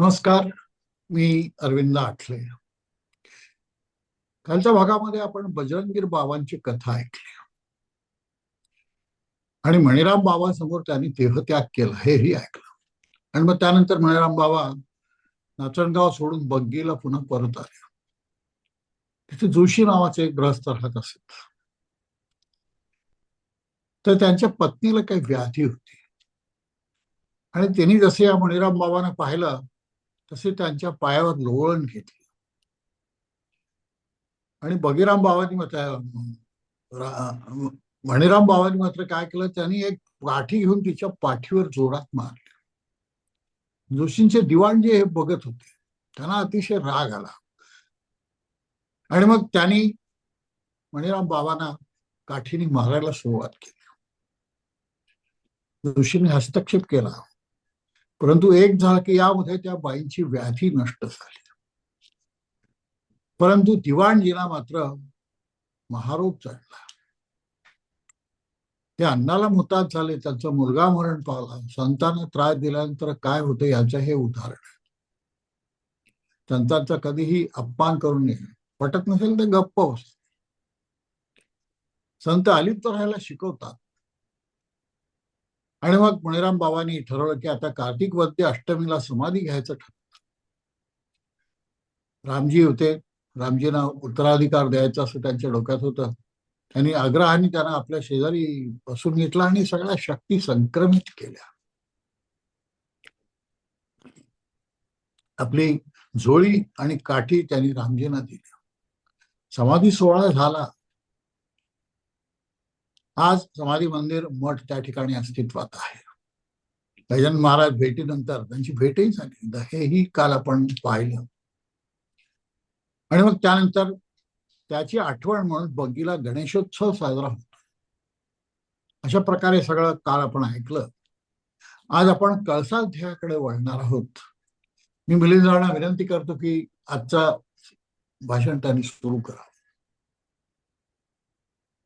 नमस्कार मी अरविंद आठले. कालच्या भागामध्ये आपण बजरंगीर बाबांची कथा ऐकली. आणि मणिराम बाबांसमोर त्यांनी देहत्याग केला हेही ऐकलं. आणि मग त्यानंतर मणिराम बाबा नाचणगाव सोडून बग्गीला पुन्हा परत आले. तिथे जोशी नावाचे एक ग्रस्त राहत असत तर त्यांच्या पत्नीला काही व्याधी होती. आणि त्यांनी जसे या मणिराम बाबांना पाहिलं तसे त्यांच्या पायावर लोळण घेतली. आणि बगीराम बाबांनी मात्र मणिराम बाबांनी मात्र काय केलं? त्यांनी एक काठी घेऊन तिच्या पाठीवर जोरात मारली. जोशींचे दिवाण जे हे बघत होते. त्यांना अतिशय राग आला. आणि मग त्यांनी मणिराम बाबांना काठीने मारायला सुरुवात केली. जोशींनी हस्तक्षेप केला. परंतु एक झाला की यामध्ये त्या बाईंची व्याधी नष्ट झाली. परंतु दिवाणजीला मात्र महारोग चढला ते अन्नाला मुताज झाले त्यांचा मुलगा मरण पावला संतांना त्रास दिल्यानंतर काय होतं याचं हे उदाहरण संतांचा कधीही अपमान करू नये पटत नसेल तर गप्प बस. संत अलिप्त राहायला शिकवतात. आणि मग मणिराम बाबांनी ठरवलं की आता कार्तिक वद्य अष्टमीला समाधी घ्यायचं ठरलं. रामजी होते. रामजींना उत्तराधिकार द्यायचा असं त्यांच्या डोक्यात होतं. त्यांनी आग्रहाने त्यांना आपल्या शेजारी बसून घेतला आणि सगळ्या शक्ती संक्रमित केल्या. आपली झोळी आणि काठी त्यांनी रामजींना दिली. समाधी सोहळा झाला. आज समाधी मंदिर मठ त्या ठिकाणी अस्तित्वात आहे. गजानन महाराज भेटीनंतर त्यांची भेटही झाली. हेही काल आपण पाहिलं. आणि मग त्यानंतर त्याची आठवण म्हणून बग्गीला गणेशोत्सव साजरा होतो. अशा प्रकारे सगळं काल आपण ऐकलं. आज आपण कळसाध्यायाकडे वळणार आहोत. मी मिलिंदांना विनंती करतो की आजचा भाषण त्यांनी सुरू करा.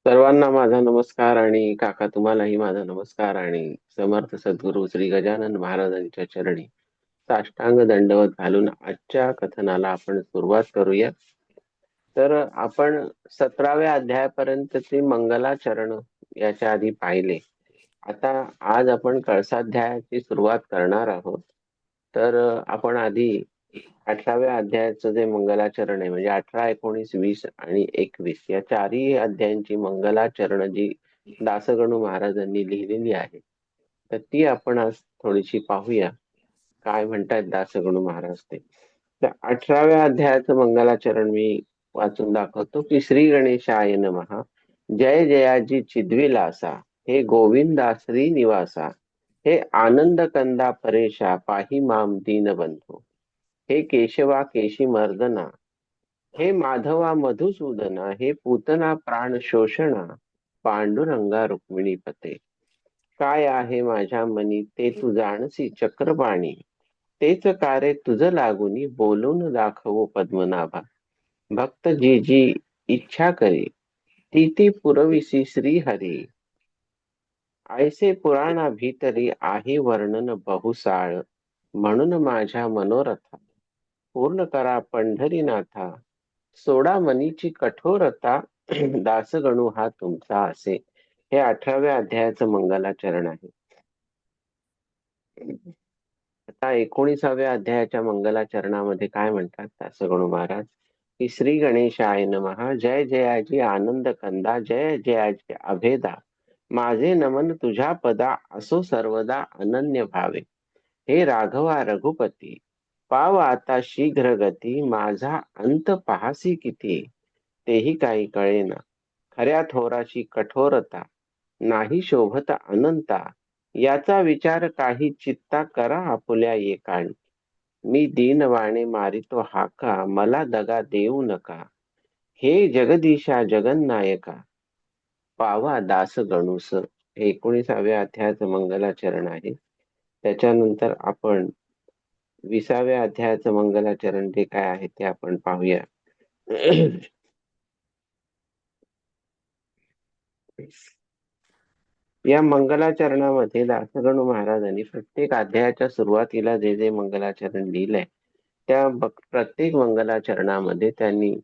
सर्वांना माझा नमस्कार आणि काका तुम्हालाही माझा नमस्कार आणि समर्थ सद्गुरू श्री गजानन महाराजांच्या चरणी साष्टांग दंडवत घालून आजच्या कथनाला आपण सुरुवात करूया. तर आपण सतराव्या अध्यायापर्यंतचे मंगलाचरण याच्या आधी पाहिले. आता आज आपण कळसाध्यायाची सुरुवात करणार आहोत. तर आपण आधी अठराव्या अध्यायाचं जे मंगलाचरण आहे म्हणजे अठरा एकोणीस वीस आणि एकवीस या चारही अध्यायांची मंगलाचरण जी दासगणू महाराजांनी लिहिलेली आहे तर ती आपण आज थोडीशी पाहूया. काय म्हणतायत दासगणू महाराज ते? तर अठराव्या अध्यायाचं मंगलाचरण मी वाचून दाखवतो की श्री गणेशाय नमहा जय जयाजी चिद्विलासा हे गोविंदा श्रीनिवासा हे आनंद कंदा परेशा पाही माम दीनबंधू हे केशवा केशी मर्दना हे माधवा मधुसूदना हे पूतना प्राण शोषणा पांडुरंगा रुक्मिणी पते काय आहे माझ्या मनी ते तू जाणसी चक्रपाणी तेच कार्य तुझ लागुनी बोलून दाखवो पद्मनाभा. भक्त जी जी इच्छा करी ती ती पुरविसी श्री हरी ऐसे पुराणा भीतरी आहे वर्णन बहुसाळ म्हणून माझ्या मनोरथा पूर्ण करा पंढरीनाथा. सोडा मनीची कठोरता दासगणू हा तुमचा असे. हे अठराव्या अध्यायाचं मंगलाचरण आहे. आता एकोणीसाव्या अध्यायाच्या मंगलाचरणामध्ये काय म्हणतात दासगणू महाराज? की श्री गणेशाय नमहा जय जयाजी आनंद कंदा. जय जयाजी अभेदा. माझे नमन तुझ्या पदा असो सर्वदा अनन्य भावे. हे राघवा रघुपती. पाव आता शीघ्र गती माझा अंत पहासी किती? तेही काही कळेना. खऱ्या थोराची कठोरता नाही शोभत अनंता याचा विचार काही चित्ता करा आपुल्या एकाणी मी दीनवाणे मारितो हाका मला दगा देऊ नका. हे जगदीशा जगन्नायका. पावा दास गणूस. हे एकोणीसाव्या अध्यायाचं मंगलाचरण आहे. त्याच्यानंतर आपण विसाव्या अध्यायाचं मंगलाचरण जे काय आहे ते आपण पाहूया. या मंगलाचरणामध्ये दासगणू महाराजांनी प्रत्येक अध्यायाच्या सुरुवातीला जे जे मंगलाचरण लिहिलंय त्या प्रत्येक मंगलाचरणामध्ये त्यांनी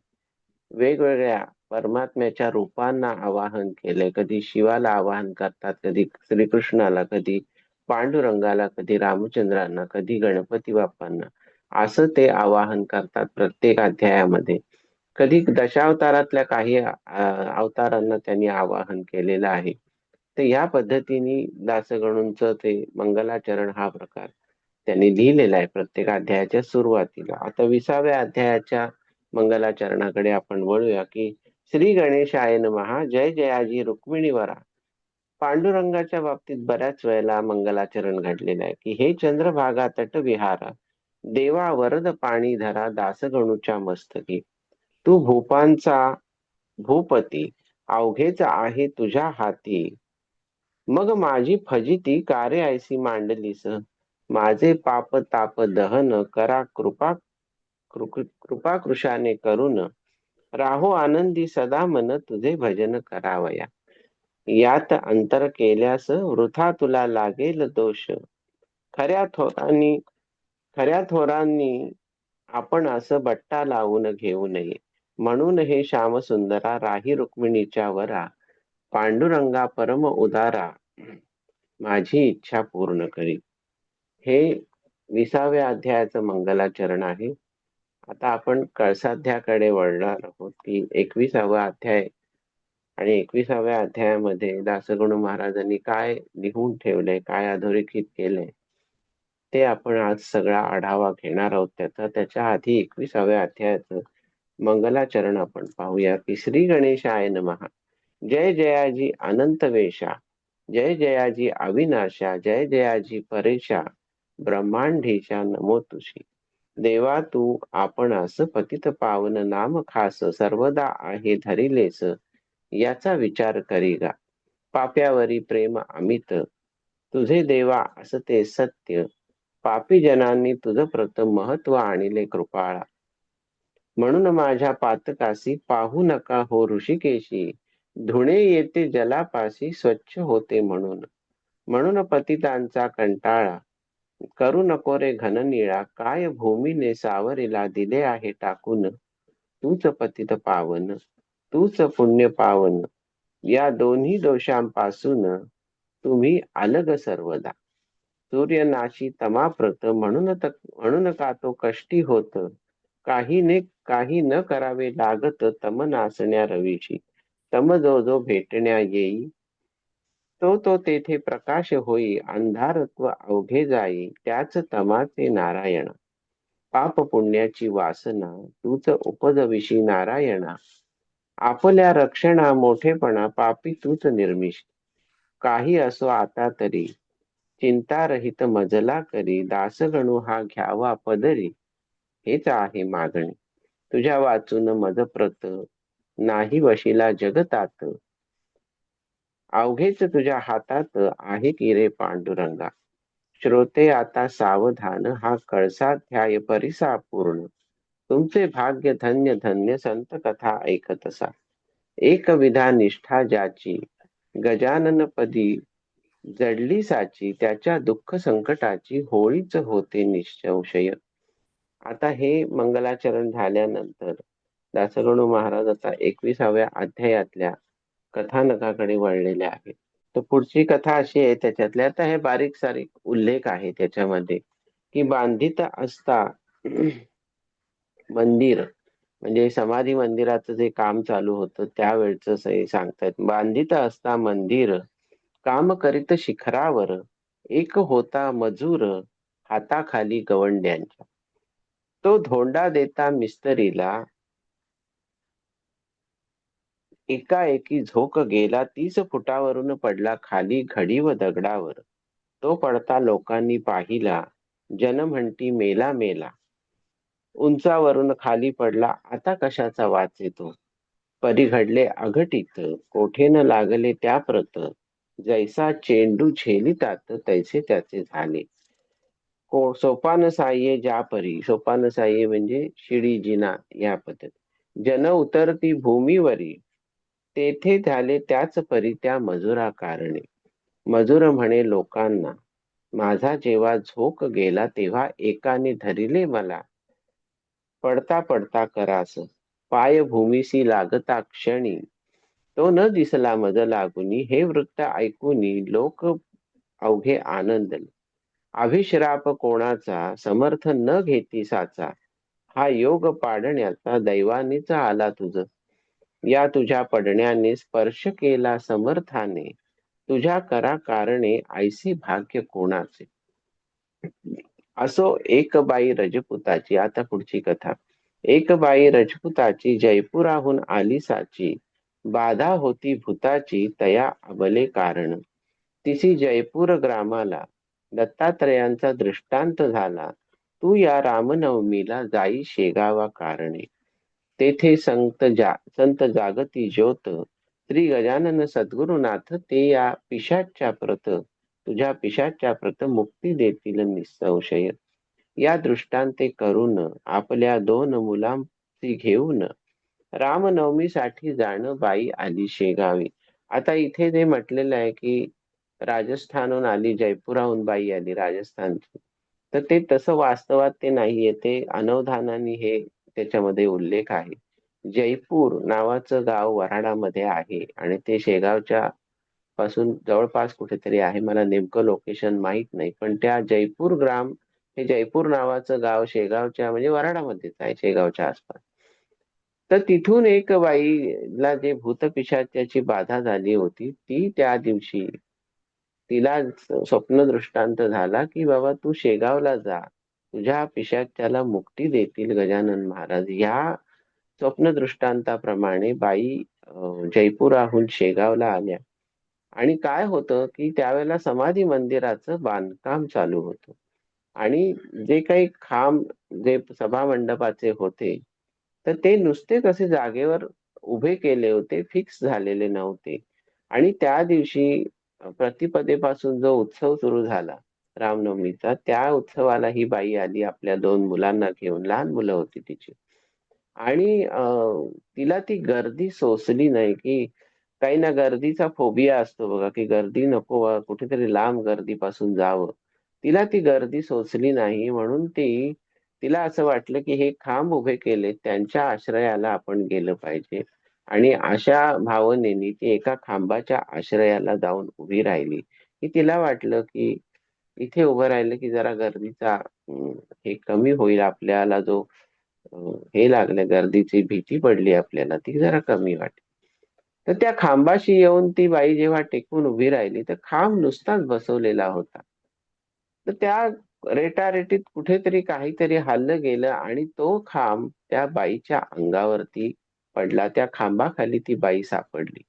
वेगवेगळ्या परमात्म्याच्या रूपांना आवाहन केलंय. कधी शिवाला आवाहन करतात कधी श्रीकृष्णाला कधी पांडुरंगाला कधी रामचंद्रांना कधी गणपती बाप्पांना असं ते आवाहन करतात प्रत्येक अध्यायामध्ये. कधी दशावतारातल्या काही अवतारांना त्यांनी आवाहन केलेलं आहे. तर या पद्धतीने दासगणूंचं ते मंगलाचरण हा प्रकार त्यांनी लिहिलेला आहे प्रत्येक अध्यायाच्या सुरुवातीला. आता विसाव्या अध्यायाच्या मंगलाचरणाकडे आपण वळूया की श्री गणेशायन महा जय जयाजी रुक्मिणीवरा पांडुरंगाच्या बाबतीत बऱ्याच वेळेला मंगलाचरण घडलेलं आहे की हे चंद्रभागा तट विहार देवा वरद पाणी धरा दासगणूच्या मस्तकी. तू भूपांचा भूपती अवघेच आहे तुझ्या हाती. मग माझी फजिती कार्य ऐसी मांडलीस? माझे पाप ताप दहन करा कृपा कृपा कृशाने करून राहो आनंदी सदा मन तुझे भजन करावया. यात अंतर केल्यास वृथा तुला लागेल दोष. खऱ्या थोरांनी खऱ्या थोरांनी आपण असं बट्टा लावून घेऊ नये. म्हणून हे श्यामसुंदरा राही रुक्मिणीच्या वरा. पांडुरंगा परम उदारा. माझी इच्छा पूर्ण करी. हे विसाव्या अध्यायाचं मंगलाचरण आहे. आता आपण कळसाध्याकडे वळणार आहोत की एकविसावा अध्याय आणि एकविसाव्या अध्यायामध्ये दासगणू महाराजांनी काय लिहून ठेवलंय काय अधोरेखित केलंय ते आपण आज सगळा आढावा घेणार आहोत. त्याचा त्याच्या आधी एकविसाव्या अध्यायाचं मंगलाचरण आपण पाहूया. की श्री गणेशाय नमहा जय जयाजी अनंत वेशा जय जयाजी अविनाशा. जय जयाजी परेशा ब्रह्मांडीच्या नमो तुशी देवा तू आपणास पतित पावन नाम खास. सर्वदा आहे धरिलेस. याचा विचार करी गा पाप्यावरी प्रेम अमित. तुझे देवा असते सत्य. पापी जनांनी तुझं प्रथम महत्त्व आणले कृपाळा. म्हणून माझ्या पातकासी पाहू नका हो ऋषिकेशी. धुणे येते जलापाशी स्वच्छ होते म्हणून. म्हणून पतितांचा कंटाळा. करू नको रे घननिळा काय भूमीने सावरीला दिले आहे टाकून? तूच पतित पावन. तूच पुण्य पावन. या दोन्ही दोषांपासून तुम्ही अलग सर्वदा. सूर्यनाशी तमाप्रत म्हणून म्हणून का तो कष्टी होत? काही ने काही न करावे लागत तम नासण्या रवीशी. तम जो जो भेटण्या येई तो तो तेथे प्रकाश होई अंधारत्व अवघे जाई त्याच तमाचे नारायण. पाप पुण्याची वासना तूच उपजविशी नारायणा. आपल्या रक्षणा मोठेपणा पापी तूच निर्मिष काही असो आता तरी. चिंता रहित मजला करी. दासगणू हा घ्यावा पदरी. हेच आहे मागणी. तुझ्या वाचून मज प्रत. नाही वशिला जगतात. अवघेच तुझ्या हातात आहे की रे पांडुरंगा. श्रोते आता सावधान. हा कळसाध्याय परिसा पूर्ण. तुमचे भाग्य धन्य धन्य संत कथा ऐकत असा. एक विधा निष्ठा ज्याची गजानन पदी जडली साची त्याच्या दुःख संकटाची होळीच होते निश्चय आता हे मंगलाचरण झाल्यानंतर दासगणू महाराज आता एकविसाव्या अध्यायातल्या कथानकाकडे वळलेले आहेत तर पुढची कथा अशी आहे त्याच्यातल्या आता हे बारीक सारीक उल्लेख आहे त्याच्यामध्ये की बांधित असता मंदिर म्हणजे समाधी मंदिराचं जे काम चालू होतं त्यावेळच सांगतायत. बांधित असता मंदिर काम करीत शिखरावर एक होता मजूर हाताखाली गवंड्यांच्या. तो धोंडा देता मिस्त्रीला एकाएकी झोक गेला तीस फुटावरून पडला खाली घडी व दगडावर. तो पडता लोकांनी पाहिला जन म्हणती मेला मेला. उंचावरून खाली पडला. आता कशाचा वाचेतो परी घडले अघटित. न लागले त्या प्रत? जैसा चेंडू झेलितात तैसे त्याचे झाले. को सोपान साह्ये ज्या परी? सोपान साह्ये म्हणजे शिडी जिना या पद्धत जन उतरती भूमीवरी. तेथे झाले त्याच परी त्या मजुरा कारणे. मजूर म्हणे लोकांना माझा जेव्हा झोक गेला तेव्हा एकाने धरिले मला. पडता पडता करास पाय भूमीसी लागता क्षणी. तो न दिसला मज लागुनी. हे वृत्त ऐकुनी लोक अवघे आनंदले. अभिश्राप कोणाचा? समर्थ न घेती साचा. हा योग पाडण्याचा दैवानीच आला तुझ. या तुझ्या पडण्याने स्पर्श केला समर्थाने. तुझ्या करा कारणे ऐसी भाग्य कोणाचे? असो एक बाई रजपुताची आता पुढची कथा. एक बाई रजपुताची जयपुराहून आली साची बाधा होती भूताची तया अबले कारण. तिची जयपूर ग्रामाला दत्तात्रयांचा दृष्टांत झाला. तू या रामनवमीला जाई शेगावा कारणे. तेथे संत जा संत जागती ज्योत श्री गजानन सद्गुरुनाथ ते या पिशाच्या प्रत. तुझ्या पिशाच्या प्रथम मुक्ती देतील निसंशय. या दृष्टांते करून आपल्या दोन मुलांची घेऊन रामनवमीसाठी जाणं बाई आली शेगावी आता इथे जे म्हटलेलं आहे की राजस्थानहून आली जयपुराहून बाई आली राजस्थानची तर ते तसं वास्तवात ते नाहीये. ते अनवधानाने हे त्याच्यामध्ये उल्लेख आहे. जयपूर नावाचं गाव वराडामध्ये आहे आणि ते शेगावच्या पासून जवळपास कुठेतरी आहे. मला नेमकं लोकेशन माहीत नाही. पण त्या जयपूर ग्राम हे जयपूर नावाचं गाव शेगावच्या म्हणजे वराडामध्येच आहे शेगावच्या आसपास. तर तिथून एक बाईला जे भूतपिशाच्याची बाधा झाली होती ती त्या दिवशी तिला स्वप्न दृष्टांत झाला की बाबा तू शेगावला जा. तुझ्या पिशाच्याला मुक्ती देतील गजानन महाराज. या स्वप्न दृष्टांताप्रमाणे बाई जयपुराहून शेगावला आल्या. आणि काय होतं की त्यावेळेला समाधी मंदिराचं बांधकाम चालू होतं. आणि जे काही खांब जे सभा मंडपाचे होते तर ते नुसते कसे जागेवर उभे केले होते फिक्स झालेले नव्हते. आणि त्या दिवशी प्रतिपदेपासून जो उत्सव सुरू झाला रामनवमीचा त्या उत्सवाला ही बाई आली आपल्या दोन मुलांना घेऊन लहान मुलं होती तिची. आणि तिला ती गर्दी सोसली नाही की काही ना गर्दीचा फोबिया असतो बघा की गर्दी नको कुठेतरी लांब गर्दीपासून जावं. तिला ती गर्दी सोचली नाही म्हणून ती तिला असं वाटलं की हे खांब उभे केले त्यांच्या आश्रयाला आपण गेलं पाहिजे. आणि अशा भावनेनी ती एका खांबाच्या आश्रयाला जाऊन उभी राहिली. की तिला वाटलं की इथे उभं राहिलं की जरा गर्दीचा हे कमी होईल आपल्याला जो हे लागलं गर्दीची भीती पडली आपल्याला ती जरा कमी वाटली. तर त्या खांबाशी येऊन ती बाई जेव्हा टेकून उभी राहिली तर खांब नुसताच बसवलेला होता. तर त्या रेटारेटीत कुठेतरी काहीतरी हल्लं गेलं आणि तो खांब त्या बाईच्या अंगावरती पडला. त्या खांबाखाली ती बाई सापडली.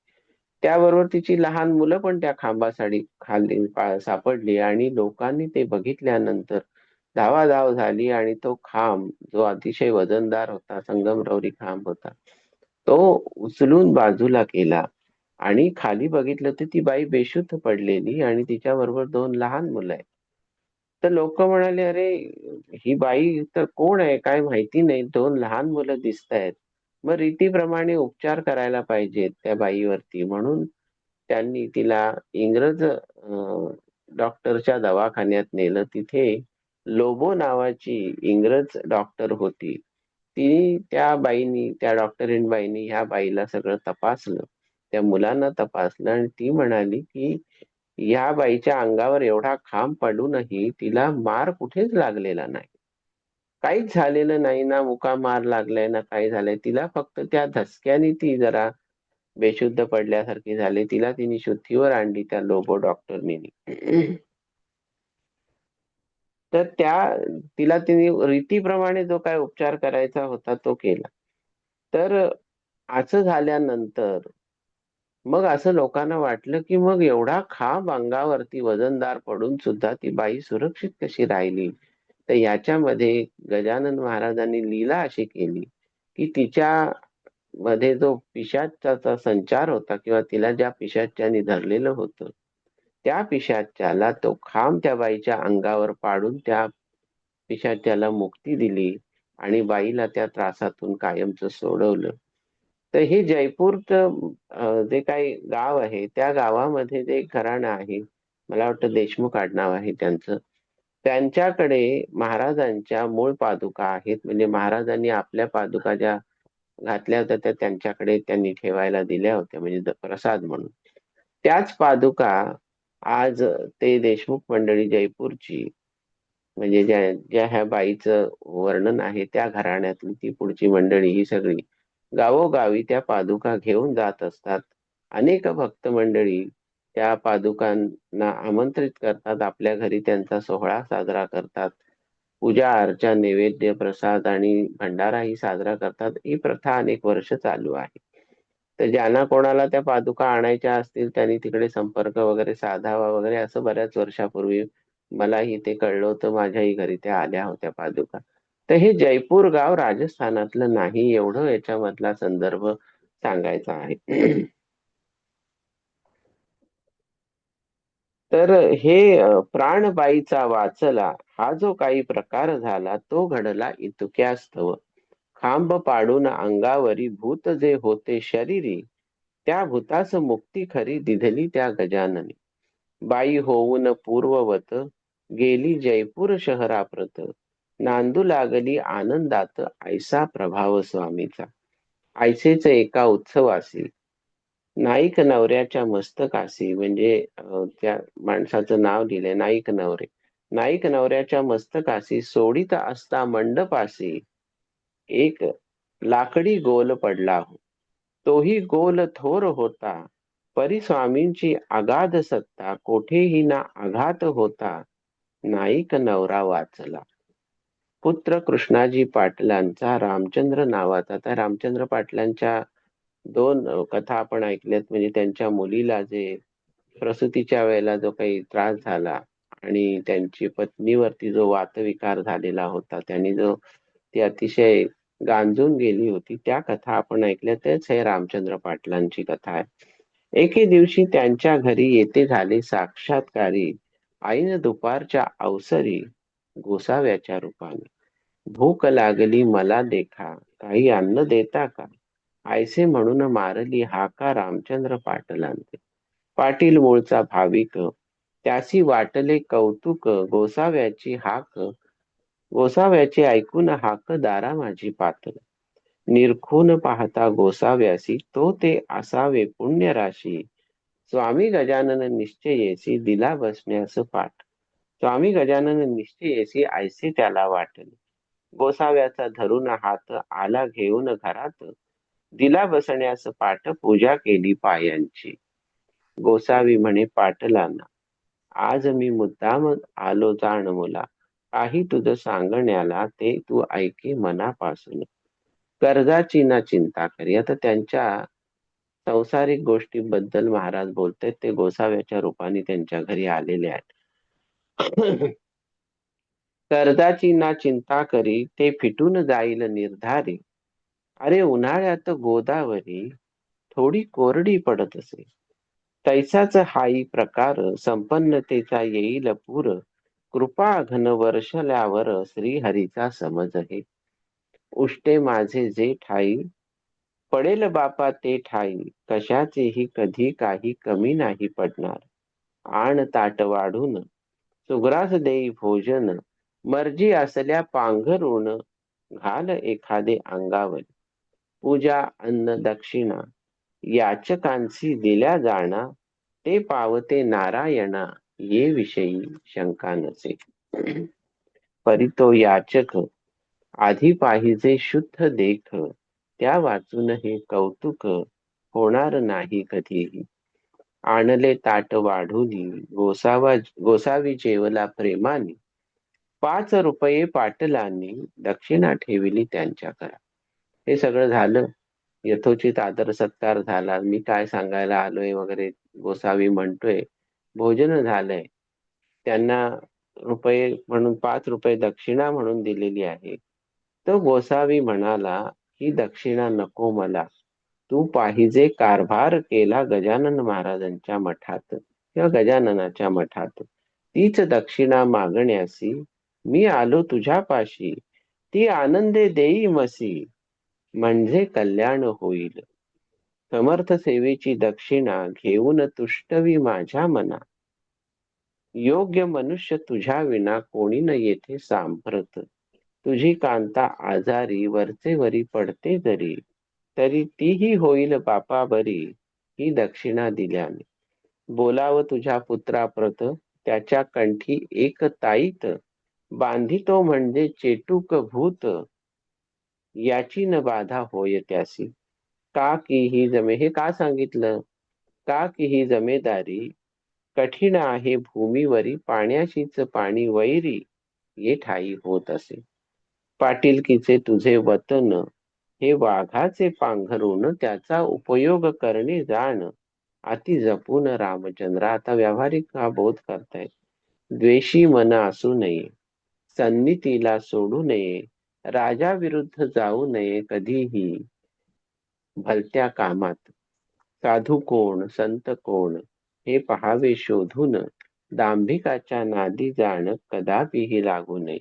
त्याबरोबर तिची लहान मुलं पण त्या खांबासाठी खाली सापडली आणि लोकांनी ते बघितल्यानंतर धावाधाव झाली आणि तो खांब जो अतिशय वजनदार होता संगमरवरी खांब होता तो उचलून बाजूला केला आणि खाली बघितलं तर ती बाई बेशुद्ध पडलेली आणि तिच्या बरोबर दोन लहान मुलं आहेत. तर लोक म्हणाले अरे ही बाई तर कोण आहे? काय माहिती नाही. दोन लहान मुलं दिसत आहेत. मग रीतीप्रमाणे उपचार करायला पाहिजेत त्या बाईवरती. म्हणून त्यांनी तिला इंग्रज डॉक्टरच्या दवाखान्यात नेलं. तिथे लोबो नावाची इंग्रज डॉक्टर होती. ती त्या बाईनी त्या डॉक्टरीण बाईनी ह्या बाईला सगळं तपासलं. त्या मुलांना तपासलं आणि ती म्हणाली की या बाईच्या अंगावर एवढा खांब पडूनही तिला मार कुठेच लागलेला नाही. काहीच झालेलं नाही ना मुका मार लागलाय ना काही झालंय. तिला फक्त त्या धसक्याने ती जरा बेशुद्ध पडल्यासारखी झाली. तिला तिने शुद्धीवर आणली त्या लोबो डॉक्टरनी तर त्या तिला तिने रीतीप्रमाणे जो काय उपचार करायचा होता तो केला. तर असं झाल्यानंतर मग असं लोकांना वाटलं की मग एवढा खांब अंगावरती वजनदार पडून सुद्धा ती बाई सुरक्षित कशी राहिली? तर याच्यामध्ये गजानन महाराजांनी लीला अशी केली की तिच्या मध्ये जो पिशाचा संचार होता किंवा तिला ज्या पिशाच्याने धरलेलं होतं त्या पिशाच्याला तो खांब त्या बाईच्या अंगावर पाडून त्या पिशाच्याला मुक्ती दिली आणि बाईला त्या त्रासातून कायमचं सोडवलं. तर हे जयपूरचं जे काही गाव आहे त्या गावामध्ये जे घराणं आहे मला वाटतं देशमुख आडनाव आहे त्यांचं त्यांच्याकडे महाराजांच्या मूळ पादुका आहेत. म्हणजे महाराजांनी आपल्या पादुका ज्या घातल्या होत्या त्या त्यांच्याकडे त्यांनी ठेवायला दिल्या होत्या म्हणजे द- प्रसाद म्हणून. त्याच पादुका आज ते देशमुख मंडळी जयपूरची म्हणजे ज्या ज्या ह्या बाईचं वर्णन आहे त्या घराण्यातली ती पुढची मंडळी ही सगळी गावोगावी त्या पादुका घेऊन जात असतात. अनेक भक्त मंडळी त्या पादुकांना आमंत्रित करतात. आपल्या घरी त्यांचा सोहळा साजरा करतात. पूजा अर्चा नैवेद्य प्रसाद आणि भंडाराही साजरा करतात. ही प्रथा अनेक वर्ष चालू आहे. तर ज्यांना कोणाला त्या पादुका आणायच्या असतील त्यांनी तिकडे संपर्क वगैरे साधावा वगैरे असं बऱ्याच वर्षापूर्वी मलाही ते कळलं होतं. माझ्याही घरी त्या आल्या होत्या पादुका. तर हे जयपूर गाव राजस्थानातलं नाही एवढं याच्यामधला संदर्भ सांगायचा आहे. तर हे प्राणबाईचा वाचला हा जो काही प्रकार झाला तो घडला इतुक्यास्तव. खांब पाडून अंगावरी भूत जे होते शरीरी त्या भूतास मुक्ती खरी दिधली त्या गजाननी. बाई होऊन पूर्ववत गेली जयपूर शहराप्रत. नांदू लागली आनंदात ऐसा प्रभाव स्वामीचा. आयसेच एका उत्सवासी. नाईक नवऱ्याच्या मस्तकासी म्हणजे त्या माणसाचं नाव लिहिलंय नाईक नवरे. नाईक नवऱ्याच्या मस्तकासी सोडित असता मंडपासी एक लाकडी गोल पडला हो. तोही गोल थोर होता. परिस्वामींची अगाध सत्ता कोठेही ना आघात होता. नाईक नवरा वाचला. पुत्र कृष्णाजी पाटलांचा रामचंद्र नावाचा. त्या रामचंद्र पाटलांच्या दोन कथा आपण ऐकल्यात. म्हणजे त्यांच्या मुलीला जे प्रसूतीच्या वेळेला जो काही त्रास झाला आणि त्यांची पत्नीवरती जो वातविकार झालेला होता. त्यांनी जो ती अतिशय गांजून गेली होती. त्या कथा आपण ऐकल्या तेच हे रामचंद्र पाटलांची कथा आहे. एके दिवशी त्यांच्या घरी येते झाले साक्षात्कारी आईने दुपारच्या अवसरी गोसाव्याच्या रूपाने. भूक लागली मला देखा काही अन्न देता का? आयसे म्हणून मारली हाका रामचंद्र पाटलांते? पाटील मूळचा भाविक त्यासी वाटले कौतुक गोसाव्याची हाक गोसाव्याची ऐकून हाक दारा माझी पातळ. निरखून पाहता गोसाव्यासी तो ते असावे पुण्य राशी स्वामी गजानन निश्चयेसी दिला बसण्यास पाठ. स्वामी गजानन निश्चयेसी ऐसे त्याला वाटले. गोसाव्याचा धरून हात आला घेऊन घरात. दिला बसण्यास पाठ पूजा केली पायांची. गोसावी म्हणे पाटलांना आज मी मुद्दाम आलो जाण मुला. काही तुझं सांगण्याला ते तू ऐके मनापासून. कर्जाची ना चिंता करी. आता त्यांच्या संसारिक गोष्टीबद्दल महाराज बोलतायत ते गोसाव्याच्या रूपाने त्यांच्या घरी आलेले आहेत. कर्जाची ना चिंता करी ते फिटून जाईल निर्धारी. अरे उन्हाळ्यात गोदावरी थोडी कोरडी पडत असे. तैसाच हाई प्रकार संपन्नतेचा येईल पूर. कृपा घन वर्षल्यावर श्रीहरीचा समज हे उष्टे माझे जे ठाई पडेल बापा ते ठाई कशाचेही कधी काही कमी नाही पडणार. आण ताट वाढून सुग्रास देई भोजन मर्जी असल्या पांघरून घाल एखादे अंगावर. पूजा अन्न दक्षिणा याचकांशी दिल्या जाणा ते पावते नारायणा. ये विषयी शंका नसे परी तो याचक आधी पाहिजे शुद्ध देख त्या वाचून हे कौतुक होणार नाही कधीही. आणले ताट वाढूनी गोसावा गोसावी जेवला प्रेमाने पाच रुपये पाटलांनी दक्षिणा ठेविली त्यांच्या करा हे सगळं झालं. यथोचित आदर सत्कार झाला. मी काय सांगायला आलोय वगैरे गोसावी म्हणतोय भोजन झालंय. त्यांना रुपये म्हणून पाच रुपये दक्षिणा म्हणून दिलेली आहे. तर गोसावी म्हणाला ही दक्षिणा नको मला. तू पाहिजे कारभार केला गजानन महाराजांच्या मठात किंवा गजाननाच्या मठात. तीच दक्षिणा मागण्यासी मी आलो तुझ्यापाशी. ती आनंदे देई मसी. म्हणजे कल्याण होईल. समर्थ सेवेची दक्षिणा घेऊन तुष्टवी माझ्या मना. योग्य मनुष्य तुझ्या विना कोणी न येथे सांप्रत तुझी कांता आजारी वरचे वरी पडते जरी तरी तीही होईल बापा बरी ही दक्षिणा दिल्याने. बोलाव तुझ्या पुत्राप्रत त्याच्या कंठी एक ताईत. बांधितो म्हणजे चेटूक भूत याची न बाधा होय त्यासी. का की ही जमे? हे का सांगितलं? का की ही जमेदारी कठीण आहे भूमीवरी? पाण्याशीच पाणी वैरी ये ठाई होत असे. पाटीलकीचे तुझे वतन हे वाघाचे पांघरून त्याचा उपयोग करणे जाण. अति जपून रामचंद्र आता व्यावहारिक हा बोध करतायत द्वेषी मन असू नये. सन्नितीला सोडू नये. राजा विरुद्ध जाऊ नये कधीही. भलत्या कामात. साधू कोण संत कोण हे पहावे शोधून दांभिकाच्या नादी जाण कदापिही लागू नये.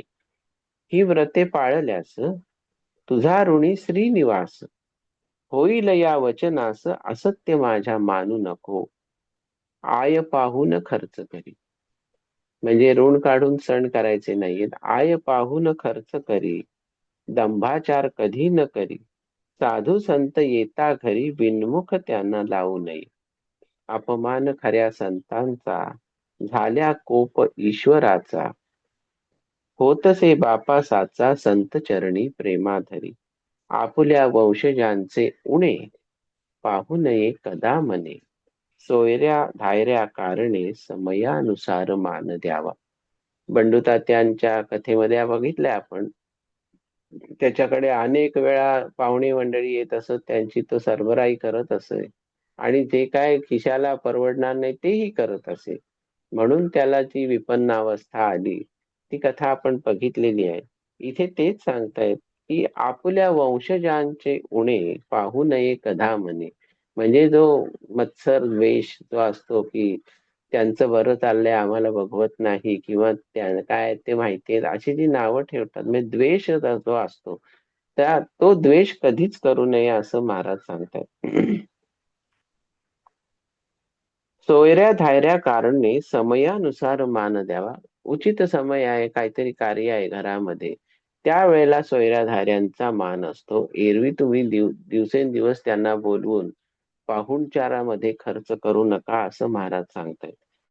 ही व्रते पाळल्यास तुझा ऋणी श्रीनिवास. होईल या वचनास असत्य माझ्या मानू नको. आय पाहून खर्च करी. म्हणजे ऋण काढून सण करायचे नाहीत. आय पाहून खर्च करी. दंभाचार कधी न करी. साधू संत येता घरी बिनमुख त्यांना लावू नये. अपमान खऱ्या संतांचा झाल्या कोप ईश्वराचा. होतसे बापासाचा संत चरणी प्रेमाधरी. आपुल्या वंशजांचे उणे पाहू नये कदा मने. सोयऱ्या धायऱ्या कारणे समयानुसार मान द्यावा. बंडुतात्यांच्या कथेमध्ये बघितलंय आपण त्याच्याकडे अनेक वेळा पाहुणे मंडळी येत असत त्यांची तो सरबराई करत असे. आणि जे काय खिशाला परवडणार नाही तेही करत असे. म्हणून त्याला जी विपन्न अवस्था आली ती कथा आपण बघितलेली आहे. इथे तेच सांगतायत की आपल्या वंशजांचे उणे पाहू नये कधा म्हणे. म्हणजे जो मत्सर द्वेष जो असतो की त्यांचं बरं चाललंय आम्हाला बघवत नाही किंवा त्या काय ते माहिती अशी जी नावं ठेवतात म्हणजे द्वेष जो असतो त्या तो द्वेष कधीच करू नये असं महाराज सांगतात. सोयऱ्या धायऱ्या कारणे समयानुसार मान द्यावा. उचित समय आहे काहीतरी कार्य आहे घरामध्ये. त्यावेळेला सोयऱ्या धाऱ्यांचा मान असतो. एरवी तुम्ही दिव दिवसेंदिवस त्यांना बोलवून पाहुणचारामध्ये खर्च करू नका असं महाराज सांगतायत.